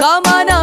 干嘛呢？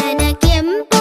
mañana quién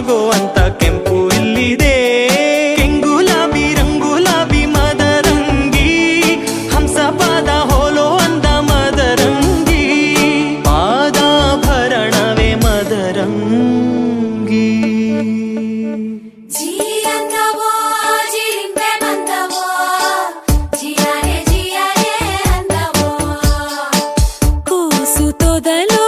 ಮಾಗೋ ಅಂತ ಕೆಂಪು ಇಲ್ಲಿದೆ ಕೆಂಗುಲಾಬಿ ರಂಗುಲಾಬಿ ಮದರಂಗಿ ಹಂಸ ಪಾದ ಹೋಲೋ ಅಂದ ಮದರಂಗಿ ಪಾದಾಭರಣವೇ ಮದರಂಗಿ ಕೂಸು ತೊದಲೋ